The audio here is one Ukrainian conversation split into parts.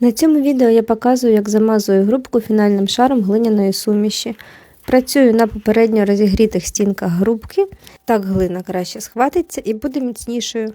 На цьому відео я показую, як замазую грубку фінальним шаром глиняної суміші. Працюю на попередньо розігрітих стінках грубки, так глина краще схватиться і буде міцнішою.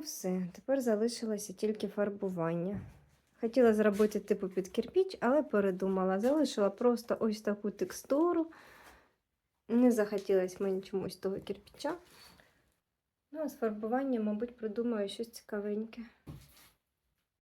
Все, тепер залишилося тільки фарбування. Хотіла зробити типу під кирпіч, але передумала. Залишила просто ось таку текстуру. Не захотілося мені чомусь того кирпича. Ну, а з фарбуванням, мабуть, придумаю щось цікавеньке.